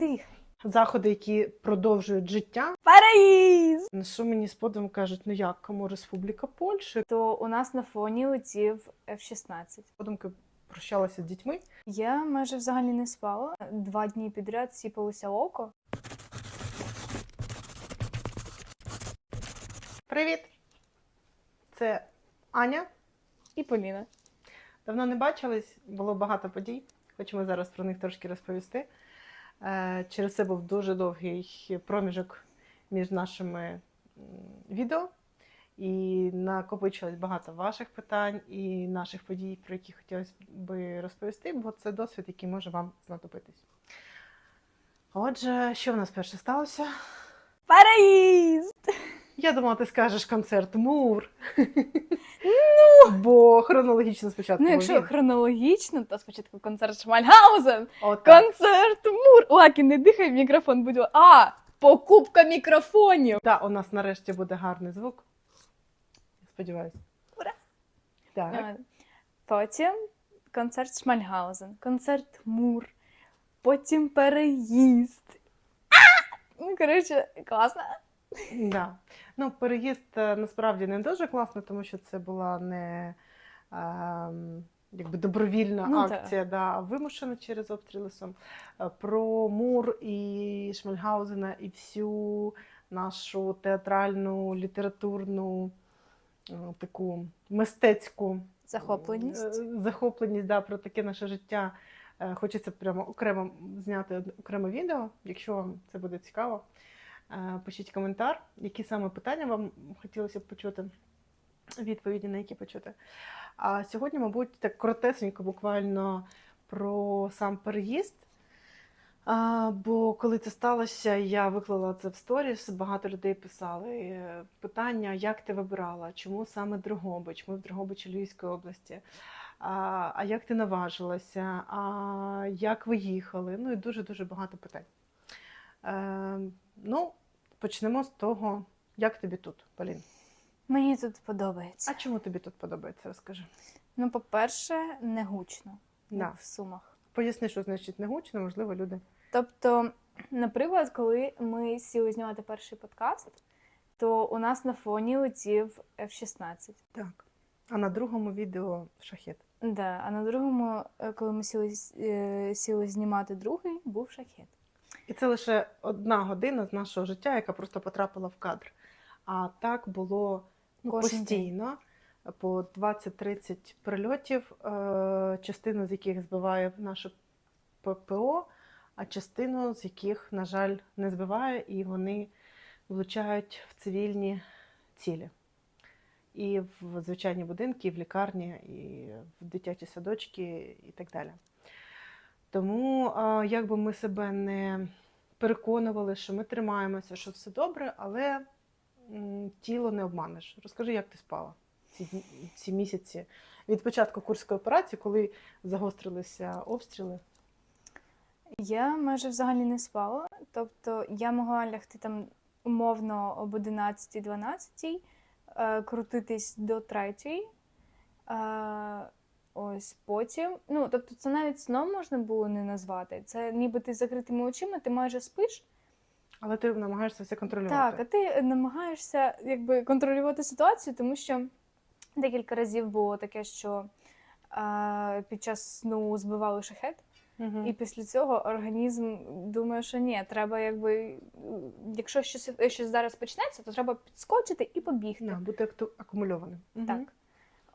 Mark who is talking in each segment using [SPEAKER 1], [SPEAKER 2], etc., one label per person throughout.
[SPEAKER 1] дихай.
[SPEAKER 2] Заходи, які продовжують життя.
[SPEAKER 1] Переїзд!
[SPEAKER 2] На що мені з подивом кажуть, ну як, кому Республіка Польща?
[SPEAKER 1] То у нас на фоні летів F-16.
[SPEAKER 2] Подумки прощалася з дітьми.
[SPEAKER 1] Я майже взагалі не спала. Два дні підряд сіпалося око.
[SPEAKER 2] Привіт! Це Аня.
[SPEAKER 1] І Поліна.
[SPEAKER 2] Давно не бачились, було багато подій. Хочемо зараз про них трошки розповісти. Е, Через це був дуже довгий проміжок між нашими відео, і накопичилось багато ваших питань і наших подій, про які хотілося би розповісти, бо це досвід, який може вам знадобитись. Отже, що в нас перше сталося?
[SPEAKER 1] Переїзд!
[SPEAKER 2] Я думала, ти скажеш концерт Мур. Бо хронологічно спочатку.
[SPEAKER 1] Ну, якщо
[SPEAKER 2] він.
[SPEAKER 1] хронологічно, то спочатку концерт Шмальгаузен, концерт Мур. Лакі, не дихай в мікрофон, будь ласка. А! Покупка мікрофонів!
[SPEAKER 2] Так, у нас нарешті буде гарний звук. Сподіваюся.
[SPEAKER 1] Ура!
[SPEAKER 2] Так.
[SPEAKER 1] Потім концерт Шмальгаузен, концерт Мур, потім переїзд. А! Ну, коротше, класно.
[SPEAKER 2] Да. Ну, переїзд е, насправді не дуже класно, тому що це була не ем, якби добровільна
[SPEAKER 1] Ну,
[SPEAKER 2] акція, да, а вимушена через обстріли. Е, Про Мур і Шмальгаузена і всю нашу театральну, літературну е, таку мистецьку
[SPEAKER 1] Захопленість.
[SPEAKER 2] Захопленість, да, про таке наше життя. Хочеться прямо окремо зняти окреме відео. Якщо вам це буде цікаво, пишіть коментар, які саме питання вам хотілося б почути, відповіді на які почути. А сьогодні, мабуть, так коротесенько, буквально про сам переїзд. А, бо коли це сталося, я виклала це в сторіс. Багато людей писали е, питання, як ти вибирала, чому саме Дрогобич? Ми в Дрогобичі Львівської області. А, а як ти наважилася? А як ви їхали? Ну і дуже дуже багато питань. Е, ну, почнемо з того, як тобі тут, Полін.
[SPEAKER 1] Мені тут подобається.
[SPEAKER 2] А чому тобі тут подобається? Розкажи.
[SPEAKER 1] Ну, по-перше, не гучно
[SPEAKER 2] Да.
[SPEAKER 1] в сумах.
[SPEAKER 2] Поясни, що значить не гучно, можливо, люди.
[SPEAKER 1] Тобто, наприклад, коли ми сіли знімати перший подкаст, то у нас на фоні летів F-16.
[SPEAKER 2] Так. А на другому відео шахет.
[SPEAKER 1] Да, а на другому, е, коли ми сіли, е, сіли знімати другий, був шахет.
[SPEAKER 2] І це лише одна година з нашого життя, яка просто потрапила в кадр. А так було ну, постійно, по 20-30 прильотів, е, частину з яких збиває наше ППО, а частину з яких, на жаль, не збиває, і вони влучають в цивільні цілі. І в звичайні будинки, і в лікарні, і в дитячі садочки, і так далі. Тому, як би ми себе не переконували, що ми тримаємося, що все добре, але тіло не обманеш. Розкажи, як ти спала ці, ці місяці від початку курської операції, коли загострилися обстріли.
[SPEAKER 1] Я майже взагалі не спала. Тобто я могла лягти там умовно об 11-12, е, крутитись до 3. Е, ось потім. Ну, тобто, це навіть сном можна було не назвати. Це ніби ти з закритими очима, ти майже спиш.
[SPEAKER 2] Але ти намагаєшся все контролювати.
[SPEAKER 1] Так, а ти намагаєшся якби контролювати ситуацію, тому що декілька разів було таке, що е, під час сну збивали шахет.
[SPEAKER 2] Мгм.
[SPEAKER 1] І після цього організм думає, що ні, треба якби, якщо щось, щось зараз почнеться, то треба підскочити і побігти.
[SPEAKER 2] Да, бути акту- акумульованим.
[SPEAKER 1] Так.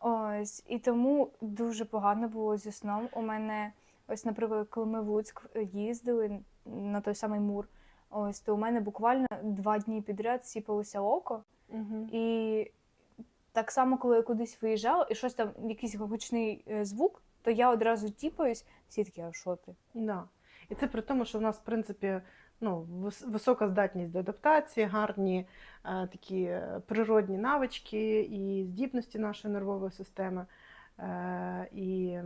[SPEAKER 1] Ось. І тому дуже погано було зі сном. У мене, ось, наприклад, коли ми в Луцьк їздили на той самий мур, ось, то у мене буквально два дні підряд сіпалося око.
[SPEAKER 2] Мгм.
[SPEAKER 1] І так само, коли я кудись виїжджала, і щось там, якийсь гучний е, звук, то я одразу тіпаюсь, всі такі, а що ти?
[SPEAKER 2] Да. І це при тому, що в нас, в принципі, ну, висока здатність до адаптації, гарні е, такі е, природні навички і здібності нашої нервової системи. Е, і,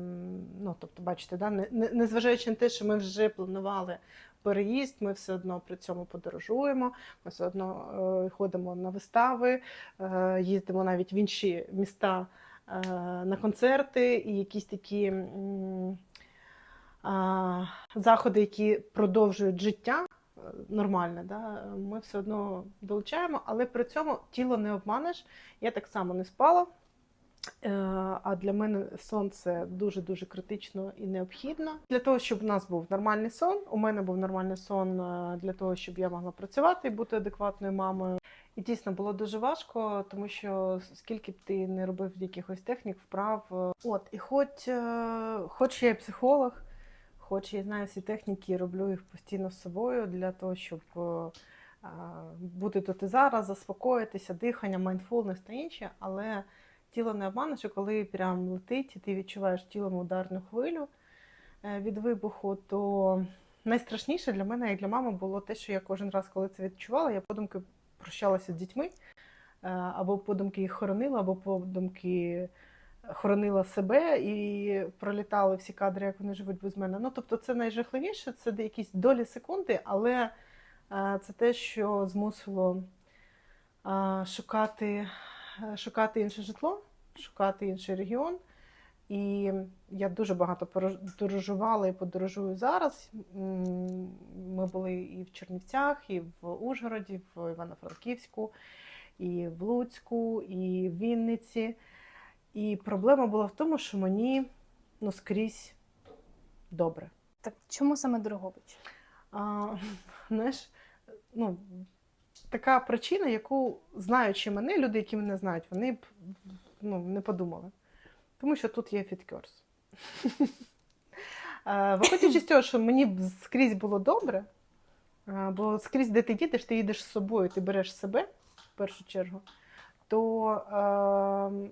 [SPEAKER 2] ну, тобто, бачите, да, не- не- незважаючи на те, що ми вже планували переїзд, ми все одно при цьому подорожуємо, ми все одно е, ходимо на вистави, е, їздимо навіть в інші міста е, на концерти і якісь такі. а, заходи, які продовжують життя е, нормальне, да, ми все одно долучаємо, але при цьому тіло не обманеш. Я так само не спала. Е, А для мене сон це дуже-дуже критично і необхідно. Для того, щоб у нас був нормальний сон, у мене був нормальний сон е, для того, щоб я могла працювати і бути адекватною мамою. І дійсно було дуже важко, тому що скільки б ти не робив якихось технік, вправ. е, От, і хоч, хоч я і психолог, хоч я знаю всі техніки, роблю їх постійно з собою для того, щоб е, бути тут і зараз, заспокоїтися, дихання, майндфулнес та інші, але тіло не обманеш, і коли прям летить, і ти відчуваєш тілом ударну хвилю е, від вибуху, то найстрашніше для мене і для мами було те, що я кожен раз, коли це відчувала, я подумки прощалася з дітьми, е, або подумки їх хоронила, або подумки хоронила себе і пролітали всі кадри, як вони живуть без мене. Ну, тобто, це найжахливіше, це якісь долі секунди, але е, це те, що змусило е, шукати, е, шукати інше житло, шукати інший регіон. І я дуже багато подорожувала і подорожую зараз. Ми були і в Чернівцях, і в Ужгороді, в Івано-Франківську, і в Луцьку, і в Вінниці. І проблема була в тому, що мені ну, скрізь добре.
[SPEAKER 1] Так чому саме Дрогобич?
[SPEAKER 2] А, знаєш, ну, така причина, яку знаючи мене, люди, які мене знають, вони б ну, не подумали. Тому що тут є фіткерс. Виходячи з того, що мені скрізь було добре, бо скрізь, де ти їдеш, ти їдеш з собою, ти береш себе в першу чергу, то е,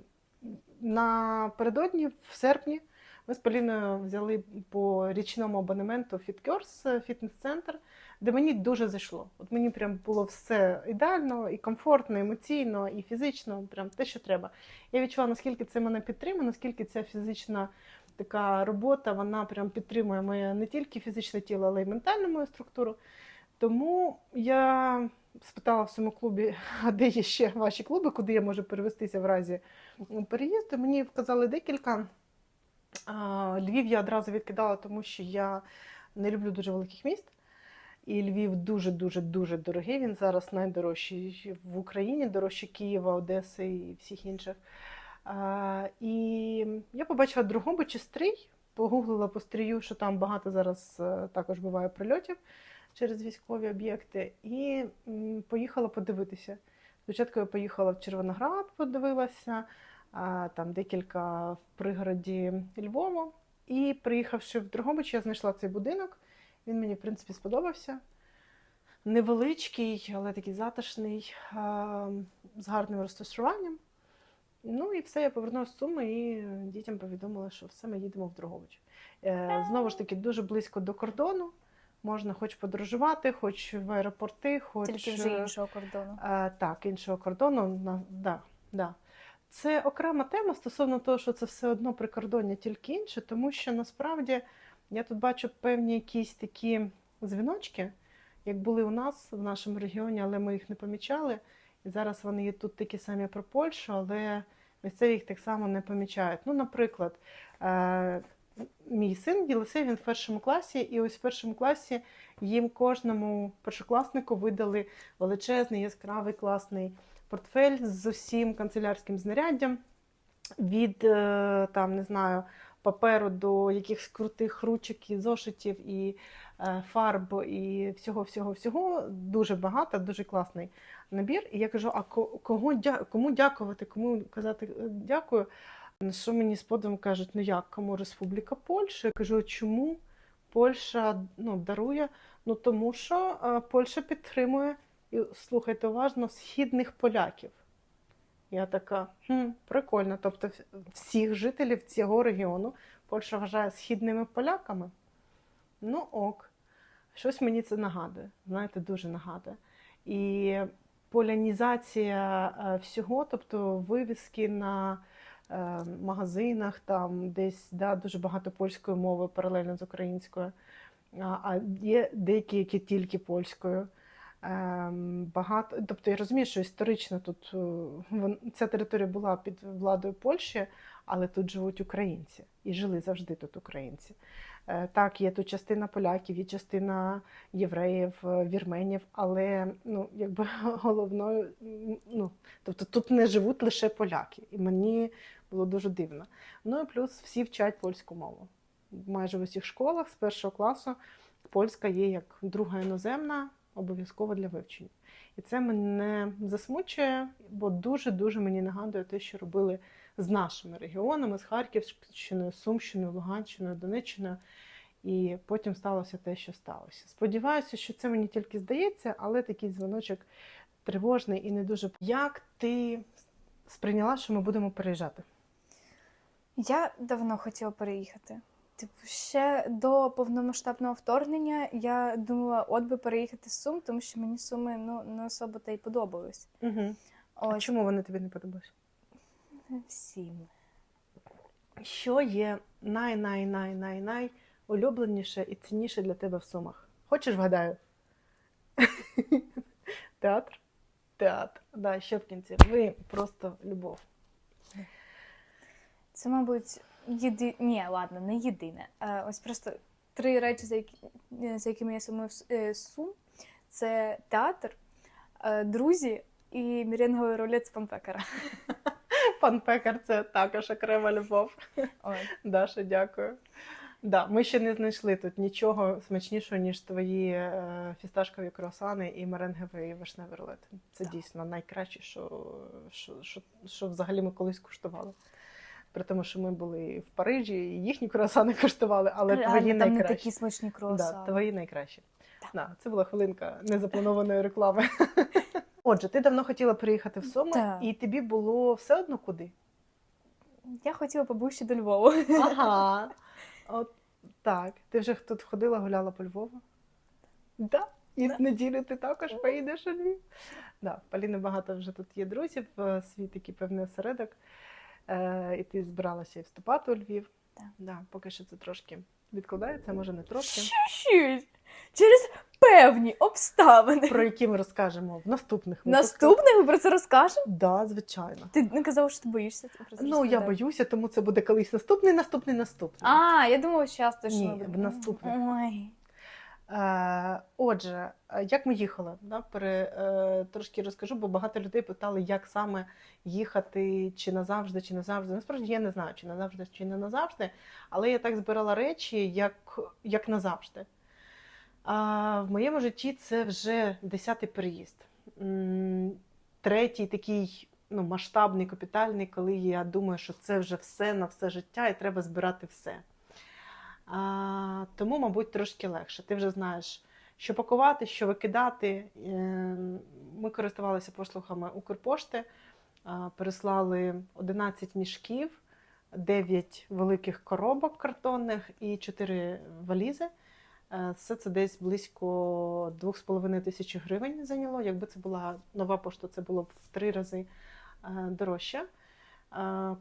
[SPEAKER 2] напередодні, в серпні, ми з Поліною взяли по річному абонементу FitGirls, фітнес-центр, де мені дуже зайшло. От мені прям було все ідеально, і комфортно, і емоційно, і фізично, прям те, що треба. Я відчула, наскільки це мене підтримує, наскільки ця фізична така робота, вона прям підтримує моє не тільки фізичне тіло, але й ментальну мою структуру. Тому я спитала в цьому клубі, а де є ще ваші клуби, куди я можу перевестися в разі переїзду. Мені вказали декілька. Львів я одразу відкидала, тому що я не люблю дуже великих міст. І Львів дуже-дуже дуже дорогий. Він зараз найдорожчий в Україні, дорожче Києва, Одеси і всіх інших. І я побачила Дрогобич і Стрий, погуглила по стрію, що там багато зараз е, також буває прильотів через військові об'єкти, і поїхала подивитися. Спочатку я поїхала в Червоноград, подивилася, там декілька в пригороді Львова. І приїхавши в Дрогобич, я знайшла цей будинок. Він мені, в принципі, сподобався. Невеличкий, але такий затишний, з гарним розташуванням. Ну і все, я повернулася з Суми і дітям повідомила, що все, ми їдемо в Дрогобич. Е, Знову ж таки, дуже близько до кордону. Можна хоч подорожувати, хоч в аеропорти, хоч
[SPEAKER 1] Тільки вже іншого кордону.
[SPEAKER 2] Е, так, іншого кордону. На, да, да. Це окрема тема стосовно того, що це все одно прикордоння, тільки інше, тому що насправді я тут бачу певні якісь такі дзвіночки, як були у нас в нашому регіоні, але ми їх не помічали. І зараз вони є тут такі самі про Польщу, але місцеві їх так само не помічають. Ну, наприклад, е, мій син Єлисей, він в першому класі, і ось в першому класі їм кожному першокласнику видали величезний, яскравий, класний портфель з усім канцелярським знаряддям від е, там, не знаю, паперу до якихось крутих ручок і зошитів і е, фарб, і всього, всього, всього. Дуже багато, дуже класний набір. І я кажу: а кому дякувати, кому казати е, дякую? На що мені з кажуть, ну як, кому Республіка Польща? Я кажу, «А чому Польща ну, дарує? Ну тому що е, Польща підтримує, і слухайте уважно, східних поляків. Я така, хм, прикольно. Тобто всіх жителів цього регіону Польща вважає східними поляками. Ну ок. Щось мені це нагадує. Знаєте, дуже нагадує. І полянізація е, всього, тобто вивіски на магазинах, там десь да, дуже багато польської мови паралельно з українською, а, є деякі, які тільки польською. Ем, багато, тобто я розумію, що історично тут е, ця територія була під владою Польщі, але тут живуть українці і жили завжди тут українці. Е, Так, є тут частина поляків, є частина євреїв, е, вірменів, але ну, якби головною, ну, тобто тут не живуть лише поляки, і мені було дуже дивно. Ну і плюс всі вчать польську мову. Майже в усіх школах з першого класу польська є як друга іноземна, обов'язково для вивчення. І це мене засмучує, бо дуже-дуже мені нагадує те, що робили з нашими регіонами, з Харківщиною, Сумщиною, Луганщиною, Донеччиною. І потім сталося те, що сталося. Сподіваюся, що це мені тільки здається, але такий дзвіночок тривожний і не дуже. Як ти сприйняла, що ми будемо переїжджати?
[SPEAKER 1] Я давно хотіла переїхати. Типу, ще до повномасштабного вторгнення я думала, от би переїхати з Сум, тому що мені Суми ну, не особо та й подобались.
[SPEAKER 2] Угу. А чому вони тобі не подобаються?
[SPEAKER 1] всім.
[SPEAKER 2] Що є най-най-най-най-най улюбленіше і цінніше для тебе в сумах? Хочеш вгадаю? Театр? Театр. Да, що в кінці? Ви просто любов.
[SPEAKER 1] Це, мабуть, єди... Ні, ладно, не єдине. Е, ось просто три речі, за, які... е, за якими я сумую в е, Сум. Це театр, е, друзі і мірінговий рулет з панпекера.
[SPEAKER 2] Пан Пекар це також окрема любов.
[SPEAKER 1] Ой.
[SPEAKER 2] Даша, дякую. Да, ми ще не знайшли тут нічого смачнішого, ніж твої е, фісташкові круасани і меренгевий вишневий рулет. Це
[SPEAKER 1] Так.
[SPEAKER 2] дійсно найкраще, що, що, що, що взагалі ми колись куштували. При тому, що ми були в Парижі, і їхні круасани куштували, але
[SPEAKER 1] Реально,
[SPEAKER 2] твої
[SPEAKER 1] там не
[SPEAKER 2] найкращі.
[SPEAKER 1] такі смачні
[SPEAKER 2] Да, твої найкращі.
[SPEAKER 1] Так.
[SPEAKER 2] Да, це була хвилинка незапланованої реклами. Отже, ти давно хотіла приїхати в Суми,
[SPEAKER 1] Так.
[SPEAKER 2] і тобі було все одно куди?
[SPEAKER 1] Я хотіла поближче до Львова.
[SPEAKER 2] Ага. От так. Ти вже тут ходила, гуляла по Львову? Да. І в неділю ти також поїдеш у Львів. Да, в Поліни багато вже тут є друзів, е, свій такий певний осередок. Е, і ти збиралася і вступати у Львів.
[SPEAKER 1] Так.
[SPEAKER 2] Да, поки що це трошки відкладається, може не трошки.
[SPEAKER 1] Чуть-чуть. Через певні обставини.
[SPEAKER 2] Про які ми розкажемо в наступних випусках.
[SPEAKER 1] Наступне ми про це розкажемо.
[SPEAKER 2] Да, звичайно.
[SPEAKER 1] Ти не казав, що ти боїшся про це
[SPEAKER 2] Ну, я боюся, тому це буде колись наступний, наступний, наступний.
[SPEAKER 1] А, я думала, що часто що
[SPEAKER 2] Ні, в
[SPEAKER 1] будемо.
[SPEAKER 2] наступних.
[SPEAKER 1] Ой.
[SPEAKER 2] Е, Отже, е, як ми їхали? Да? Пере, е, трошки розкажу, бо багато людей питали, як саме їхати, чи назавжди, чи назавжди. Насправді я не знаю, чи назавжди, чи не назавжди, але я так збирала речі, як, як назавжди. А в моєму житті це вже десятий переїзд. Третій такий ну, масштабний, капітальний, коли я думаю, що це вже все на все життя і треба збирати все. А, тому, мабуть, трошки легше. Ти вже знаєш, що пакувати, що викидати. Е, Ми користувалися послугами Укрпошти, переслали 11 мішків, 9 великих коробок картонних і 4 валізи. Е, Все це десь близько 2,5 тисячі гривень зайняло. Якби це була нова пошта, це було б в три рази е, дорожче.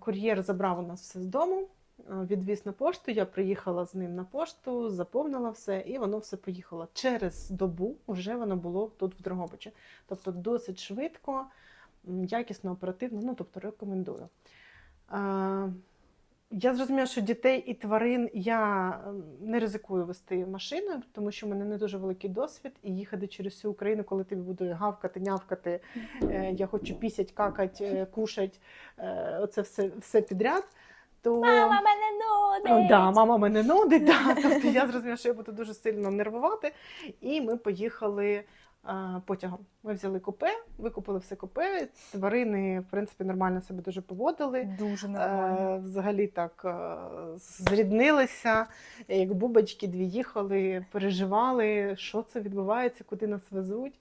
[SPEAKER 2] Кур'єр забрав у нас все з дому, відвіз на пошту. Я приїхала з ним на пошту, заповнила все, і воно все поїхало. Через добу вже воно було тут в Дрогобичі. Тобто досить швидко, якісно, оперативно. Ну тобто рекомендую. Е, Я зрозуміла, що дітей і тварин я не ризикую вести машиною, тому що в мене не дуже великий досвід, і їхати через всю Україну, коли тобі буде гавкати, нявкати, е, я хочу пісять, какать, е, кушать, е, оце все, все підряд. То...
[SPEAKER 1] Мама мене
[SPEAKER 2] Ну,
[SPEAKER 1] нудить!
[SPEAKER 2] да, мама мене нудить, да. тобто я зрозуміла, що я буду дуже сильно нервувати. І ми поїхали а, потягом. Ми взяли купе, викупили все купе. Тварини, в принципі, нормально себе дуже поводили.
[SPEAKER 1] Дуже нормально.
[SPEAKER 2] Е, взагалі так е, зріднилися, як бубочки дві їхали, переживали, що це відбувається, куди нас везуть.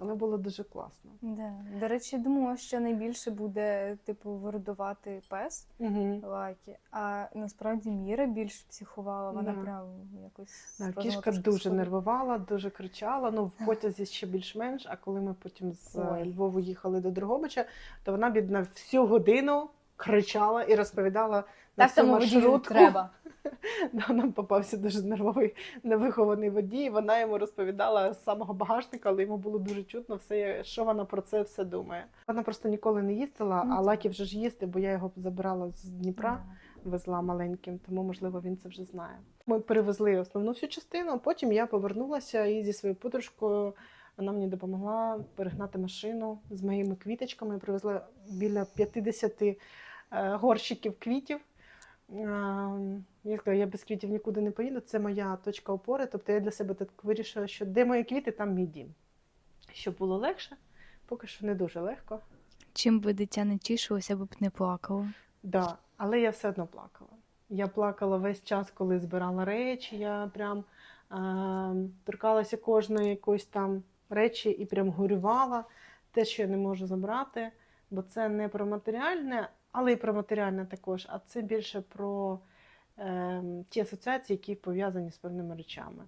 [SPEAKER 2] Але було дуже класно.
[SPEAKER 1] Да. До речі, думала, що найбільше буде, типу, виродувати пес
[SPEAKER 2] Угу.
[SPEAKER 1] Лакі, а насправді Міра більш психувала, вона
[SPEAKER 2] Да.
[SPEAKER 1] прям якось
[SPEAKER 2] Да, кішка дуже
[SPEAKER 1] сходу.
[SPEAKER 2] нервувала, дуже кричала. Ну, в потязі ще більш-менш. А коли ми потім з е,
[SPEAKER 1] Ой.
[SPEAKER 2] Львову їхали до Дрогобича, то вона бідна всю годину кричала і розповідала
[SPEAKER 1] Так водію
[SPEAKER 2] маршрутку.
[SPEAKER 1] треба.
[SPEAKER 2] Да, нам попався дуже нервовий, невихований водій. Вона йому розповідала з самого багажника, але йому було дуже чутно все, що вона про це все думає. Вона просто ніколи не їздила,
[SPEAKER 1] Ну,
[SPEAKER 2] а
[SPEAKER 1] так.
[SPEAKER 2] Лакі вже ж їсти, бо я його забирала з Дніпра, везла маленьким, тому можливо він це вже знає. Ми перевезли основну всю частину, потім я повернулася і зі своєю подружкою вона мені допомогла перегнати машину з моїми квіточками. Привезла біля 50 е, горщиків квітів. Я сказала, я без квітів нікуди не поїду. Це моя точка опори. Тобто я для себе так вирішила, що де мої квіти, там мій дім. Щоб було легше, поки що не дуже легко.
[SPEAKER 1] Чим би дитя не тішилося, аби б не плакало.
[SPEAKER 2] Да, але я все одно плакала. Я плакала весь час, коли збирала речі. Я прям е, торкалася кожної якоїсь там речі і прям горювала те, що я не можу забрати, бо це не про матеріальне, але і про матеріальне також, а це більше про е, ті асоціації, які пов'язані з певними речами.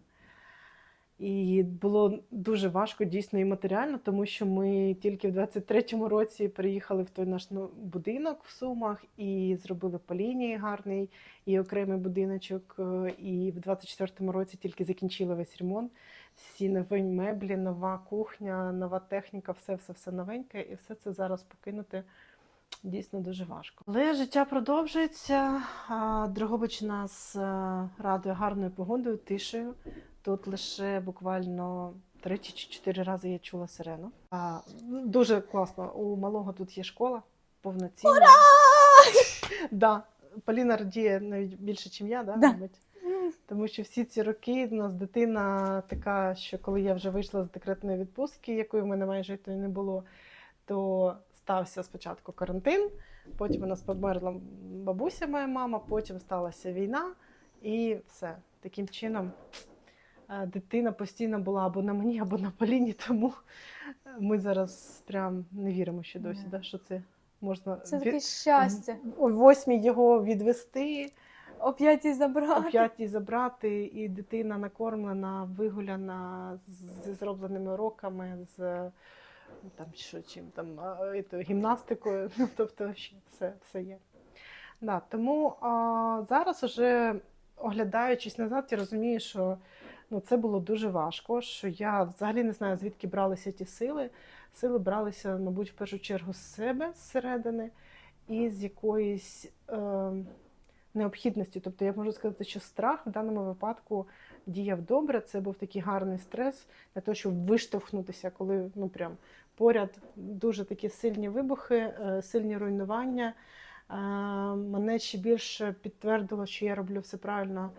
[SPEAKER 2] І було дуже важко дійсно і матеріально, тому що ми тільки в 23-му році приїхали в той наш ну, будинок в Сумах і зробили по лінії гарний і окремий будиночок. е, І в 24-му році тільки закінчили весь ремонт. Всі нові меблі, нова кухня, нова техніка, все, все, все новеньке, і все це зараз покинути дійсно дуже важко. Але життя продовжується. Дрогобич нас е, радує гарною погодою, тишею. Тут лише буквально три чи чотири рази я чула сирену. А, ну, дуже класно. У малого тут є школа повноцінна. Ура! Да. Поліна радіє навіть більше, ніж я, да,
[SPEAKER 1] Да.
[SPEAKER 2] мабуть. Тому що всі ці роки у нас дитина така, що коли я вже вийшла з декретної відпустки, якої в мене майже то не було, то стався спочатку карантин, потім у нас померла бабуся, моя мама, потім сталася війна, і все. Таким чином е, дитина постійно була або на мені, або на Поліні, тому ми зараз прям не віримо ще досі,
[SPEAKER 1] Да.
[SPEAKER 2] що це можна
[SPEAKER 1] Це
[SPEAKER 2] від-
[SPEAKER 1] щастя.
[SPEAKER 2] о восьмій його відвести,
[SPEAKER 1] О п'ятій забрати.
[SPEAKER 2] о п'ятій забрати, і дитина накормлена, вигуляна зі зробленими уроками, з там що чим там гімнастикою. Ну тобто все, все є. Да, тому а, зараз уже оглядаючись назад, я розумію, що ну, це було дуже важко, що я взагалі не знаю, звідки бралися ті сили. Сили бралися, мабуть, в першу чергу з себе зсередини і з якоїсь е, необхідності. Тобто я можу сказати, що страх в даному випадку діяв добре. Це був такий гарний стрес для того, щоб виштовхнутися, коли ну прям поряд дуже такі сильні вибухи, е, сильні руйнування. Е, Мене ще більше підтвердило, що я роблю все правильно,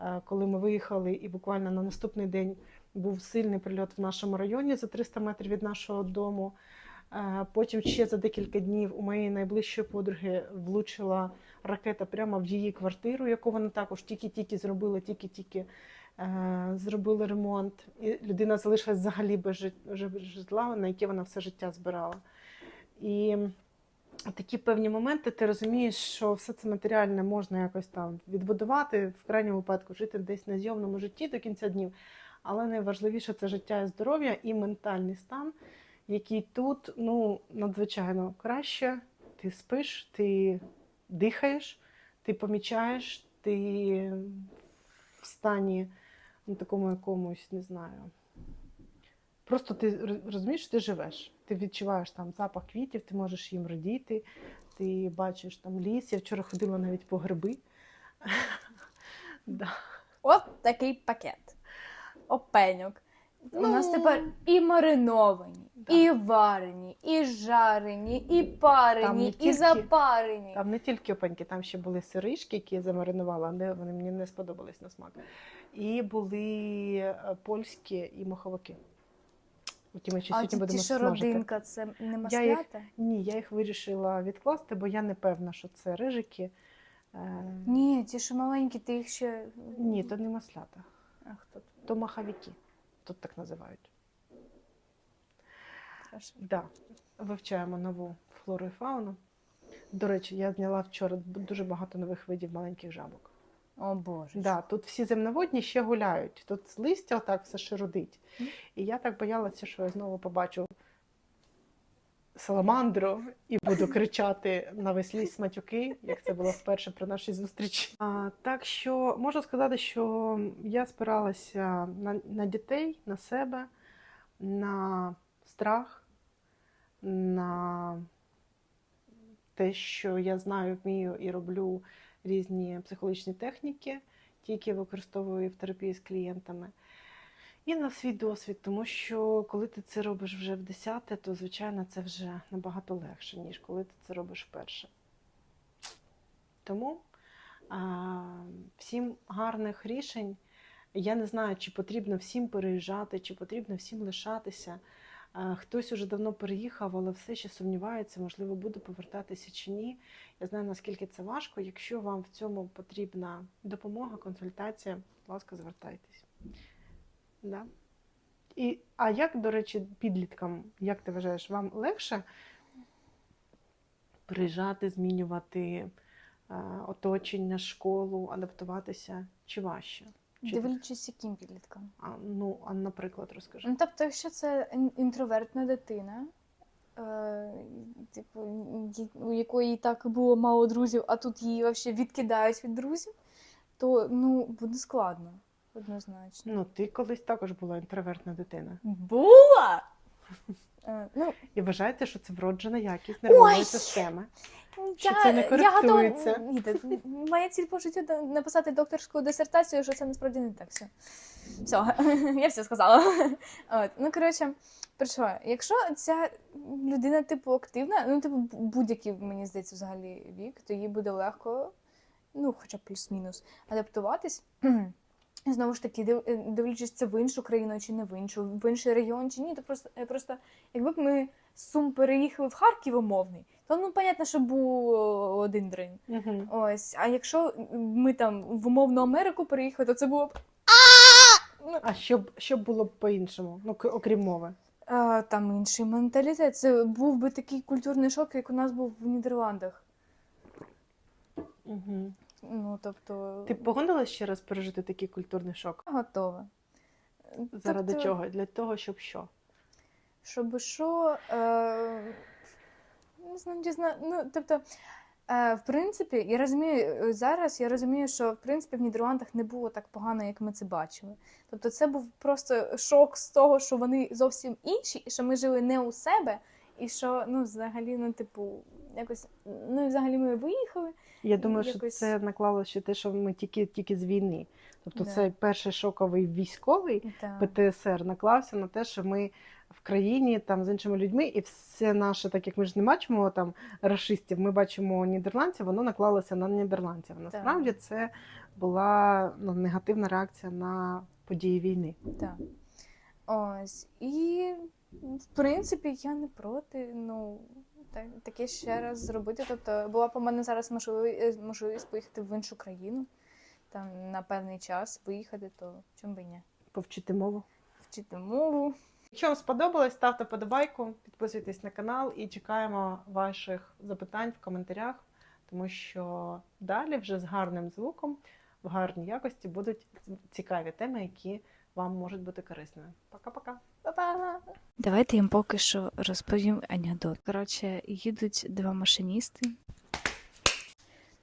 [SPEAKER 2] е, коли ми виїхали, і буквально на наступний день був сильний прильот в нашому районі за 300 метрів від нашого дому. Потім ще за декілька днів у моєї найближчої подруги влучила ракета прямо в її квартиру, яку вона також тільки-тільки зробила, тільки-тільки зробили ремонт. І людина залишилась взагалі без житла, на яке вона все життя збирала. І такі певні моменти ти розумієш, що все це матеріальне можна якось там відбудувати, в крайньому випадку жити десь на зйомному житті до кінця днів. Але найважливіше це життя і здоров'я і ментальний стан, який тут ну, надзвичайно краще. Ти спиш, ти дихаєш, ти помічаєш, ти в стані ну, такому якомусь, не знаю. Просто ти розумієш, ти живеш. Ти відчуваєш там запах квітів, ти можеш їм радіти, ти бачиш там ліс. Я вчора ходила навіть по гриби. Да.
[SPEAKER 1] От такий пакет. Опеньок. У нас
[SPEAKER 2] Ну,
[SPEAKER 1] тепер і мариновані,
[SPEAKER 2] Да.
[SPEAKER 1] і варені, і жарені, і парені, і запарені.
[SPEAKER 2] Там не тільки опеньки, там ще були сиришки, які я замаринувала, але вони мені не сподобались на смак. І були е, польські і моховики. Які ми ще
[SPEAKER 1] а
[SPEAKER 2] сьогодні
[SPEAKER 1] ті,
[SPEAKER 2] будемо
[SPEAKER 1] ті, що
[SPEAKER 2] смажити.
[SPEAKER 1] родинка, це не
[SPEAKER 2] їх- Ні, я їх вирішила відкласти, бо я не певна, що це рижики. Е,
[SPEAKER 1] Ні, ті, що маленькі, ти їх ще.
[SPEAKER 2] Ні, то не маслята,
[SPEAKER 1] Ах, тут
[SPEAKER 2] то маховики. Тут так називають. Да, вивчаємо нову флору і фауну. До речі, я зняла вчора дуже багато нових видів маленьких жабок.
[SPEAKER 1] О Боже.
[SPEAKER 2] Да, тут всі земноводні ще гуляють. Тут листя отак все широдить.
[SPEAKER 1] Мгм.
[SPEAKER 2] І я так боялася, що я знову побачу саламандру і буду кричати на весь ліс матюки, як це було вперше при нашій зустрічі. А, так що можу сказати, що я спиралася на, на дітей, на себе, на страх, на те, що я знаю, вмію і роблю різні психологічні техніки, ті, які використовую в терапії з клієнтами, і на свій досвід, тому що коли ти це робиш вже в десяте, то звичайно це вже набагато легше, ніж коли ти це робиш вперше. Тому а, всім гарних рішень. Я не знаю, чи потрібно всім переїжджати, чи потрібно всім лишатися. Хтось уже давно переїхав, але все ще сумнівається, можливо, буде повертатися чи ні. Я знаю, наскільки це важко. Якщо вам в цьому потрібна допомога, консультація, будь ласка, звертайтесь. Да? І, а як, до речі, підліткам, як ти вважаєш, вам легше приїжджати, змінювати оточення, школу, адаптуватися чи важче? Чи-
[SPEAKER 1] Дивлячись, яким підліткам.
[SPEAKER 2] А, ну, а наприклад, розкажи.
[SPEAKER 1] Ну, тобто, якщо це інтровертна дитина, е, типу, у якої і так було мало друзів, а тут її взагалі відкидають від друзів, то ну, буде складно, однозначно.
[SPEAKER 2] Ну, ти колись також була інтровертна дитина.
[SPEAKER 1] Була! Е, ну,
[SPEAKER 2] І вважаєте, що це вроджена якість нервової
[SPEAKER 1] Ой!
[SPEAKER 2] системи. Що це не
[SPEAKER 1] я готова...
[SPEAKER 2] коректується.
[SPEAKER 1] Моя ціль по життю написати докторську дисертацію, що це насправді не так. Все, все. я все сказала. От. Ну, коротше, про що? Якщо ця людина, типу, активна, ну, типу, будь-який, мені здається, взагалі вік, то їй буде легко, ну, хоча б плюс-мінус, адаптуватись. Знову ж таки, дивлячись це в іншу країну чи не в іншу, в інший регіон чи ні, то просто, просто якби б ми з Сум переїхали в Харків умовний, то ну, понятно, що був один дрень.
[SPEAKER 2] Угу.
[SPEAKER 1] Ось, а якщо ми там в умовну Америку переїхали, то це було б.
[SPEAKER 2] А що б, що б було б по-іншому, ну, к- окрім мови?
[SPEAKER 1] а, там інший менталітет. Це був би такий культурний шок, як у нас був в Нідерландах.
[SPEAKER 2] Угу.
[SPEAKER 1] Ну, тобто,
[SPEAKER 2] Ти б погодилась ще раз пережити такий культурний шок?
[SPEAKER 1] готова.
[SPEAKER 2] Заради
[SPEAKER 1] Тобто,
[SPEAKER 2] чого? Для того, щоб що?
[SPEAKER 1] Щоб що. Е, не знаю, дізна... ну, тобто, е, в принципі, я розумію, е, зараз я розумію, що в принципі в Нідерландах не було так погано, як ми це бачили. Тобто, це був просто шок з того, що вони зовсім інші, і що ми жили не у себе, і що, ну, взагалі, ну, типу, якось, ну, і взагалі ми виїхали.
[SPEAKER 2] Я думаю, що це наклало ще те, що ми тільки, тільки з війни. Тобто
[SPEAKER 1] Да.
[SPEAKER 2] цей перший шоковий військовий
[SPEAKER 1] Та,
[SPEAKER 2] ПТСР наклався на те, що ми в країні там з іншими людьми, і все наше, так як ми ж не бачимо там расистів, ми бачимо нідерландців, воно наклалося на нідерландців. Насправді це була ну, негативна реакція на події війни.
[SPEAKER 1] та. Ось. І, в принципі, я не проти. Ну, так, таке ще раз зробити. Тобто, була б у мене зараз можливість, можливість поїхати в іншу країну, там на певний час виїхати, то чому би ні?
[SPEAKER 2] Повчити мову.
[SPEAKER 1] Вчити мову.
[SPEAKER 2] Якщо вам сподобалось, ставте подобайку, підписуйтесь на канал і чекаємо ваших запитань в коментарях, тому що далі вже з гарним звуком, в гарній якості будуть цікаві теми, які вам можуть бути корисними. Пока-пока.
[SPEAKER 1] Па-па!
[SPEAKER 3] Давайте їм поки що розповім анекдот. Коротше, їдуть два машиністи.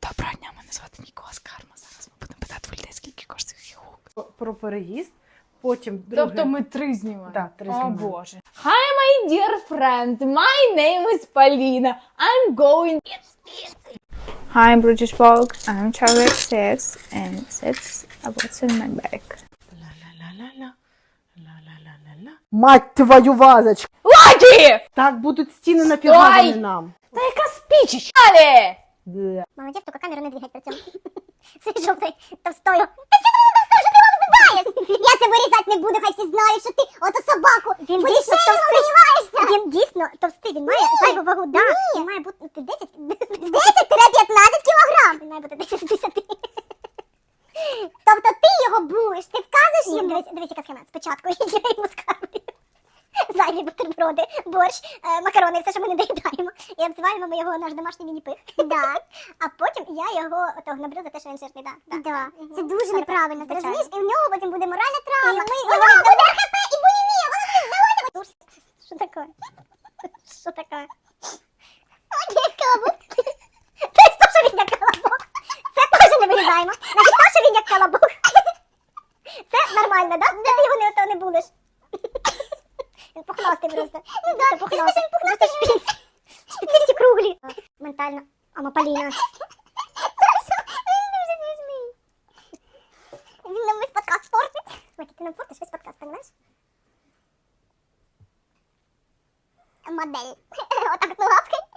[SPEAKER 3] Доброго дня, мене звати Ніколас Карма. Зараз ми будемо питати в людей, скільки коштує хігук.
[SPEAKER 2] Про переїзд, потім друге.
[SPEAKER 1] Тобто ми три знімаємо.
[SPEAKER 2] Да, три
[SPEAKER 1] О,
[SPEAKER 2] знімаємо.
[SPEAKER 1] Боже. Hi, my dear friend. My name is Полина. I'm going... Hi, British folk. I'm Charlotte Six, and that's what's in my bag.
[SPEAKER 2] Мать твою вазочку!
[SPEAKER 1] Лакі!
[SPEAKER 2] Так будуть стіни нафіговані нам.
[SPEAKER 1] Та яка спічіч? Але!
[SPEAKER 2] Бля.
[SPEAKER 4] Молодец, только камеру не двигать при цьому. З жовтою товстою. Та що ти не називаєш? Я це вирізати не буду, хай всі знають, що ти ото собаку. Він дійсно товстий. Він дійсно товстий, він має зайву вагу. Да. Він має бути 10, 10-15 кілограм. Він має бути 10 з 10. Тобто ти його будеш, ти вказуєш йому. Дивись, дивись, яка схема. Спочатку я йому скарбую. Зайві бутерброди, борщ, е, макарони, все, що ми не доїдаємо. І обзиваємо ми його наш домашній міні-пих. Да. А потім я його того наберу за те, що він жирний. Да. Да. Це дуже неправильно, ти розумієш? І в нього потім буде моральна травма. І, у нього буде РХП і булімія, воно тобі здалося. Що таке? Що таке? Колобок. Це то, що він як колобок. Це теж не вирізаємо. Значить, то, що він як колобок. Це нормально, да? Ти його не, то не будеш. Він пухнастий просто. Ну да, пухнастий. Пухнастий шприц. Шприц эти круглі. Ментально. Амаполіна. Він нам весь подкаст портить. Макі, ти нам портиш весь подкаст, понимаєш? Модель. Отак от лапкою.